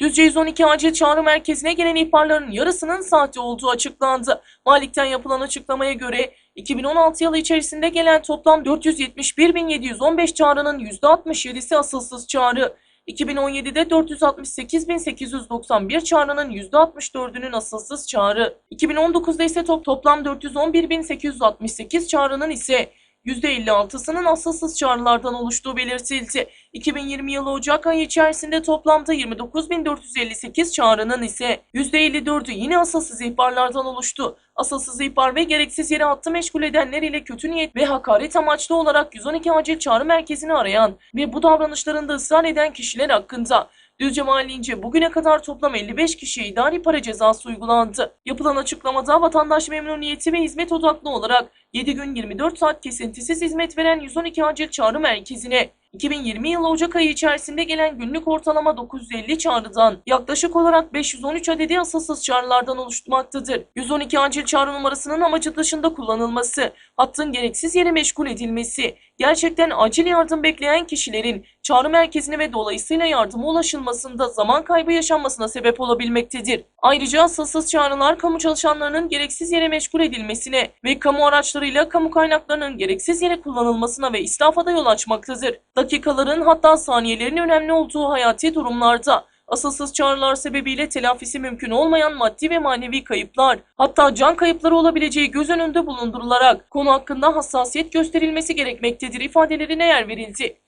Düzce 112 acil çağrı merkezine gelen ihbarların yarısının sahte olduğu açıklandı. Malik'ten yapılan açıklamaya göre 2016 yılı içerisinde gelen toplam 471.715 çağrının %67'si asılsız çağrı. 2017'de 468.891 çağrının %64'ünün asılsız çağrı. 2019'da ise top toplam 411.868 çağrının ise %56'sının asılsız çağrılardan oluştuğu belirtildi. 2020 yılı Ocak ayı içerisinde toplamda 29.458 çağrının ise %54'ü yine asılsız ihbarlardan oluştu. Asılsız ihbar ve gereksiz yere hattı meşgul edenler ile kötü niyet ve hakaret amaçlı olarak 112 acil çağrı merkezini arayan ve bu davranışlarında ısrar eden kişiler hakkında Düzce Mahallince bugüne kadar toplam 55 kişiye idari para cezası uygulandı. Yapılan açıklamada vatandaş memnuniyeti ve hizmet odaklı olarak 7 gün 24 saat kesintisiz hizmet veren 112 acil çağrı merkezine 2020 yılı Ocak ayı içerisinde gelen günlük ortalama 950 çağrıdan yaklaşık olarak 513 adedi asılsız çağrılardan oluşmaktadır. 112 acil çağrı numarasının amacı dışında kullanılması, hattın gereksiz yere meşgul edilmesi, gerçekten acil yardım bekleyen kişilerin çağrı merkezine ve dolayısıyla yardıma ulaşılmasında zaman kaybı yaşanmasına sebep olabilmektedir. Ayrıca asılsız çağrılar kamu çalışanlarının gereksiz yere meşgul edilmesine ve kamu araçlarıyla kamu kaynaklarının gereksiz yere kullanılmasına ve israfa da yol açmaktadır. Dakikaların hatta saniyelerin önemli olduğu hayati durumlarda asılsız çağrılar sebebiyle telafisi mümkün olmayan maddi ve manevi kayıplar, hatta can kayıpları olabileceği göz önünde bulundurularak konu hakkında hassasiyet gösterilmesi gerekmektedir ifadelerine yer verildi.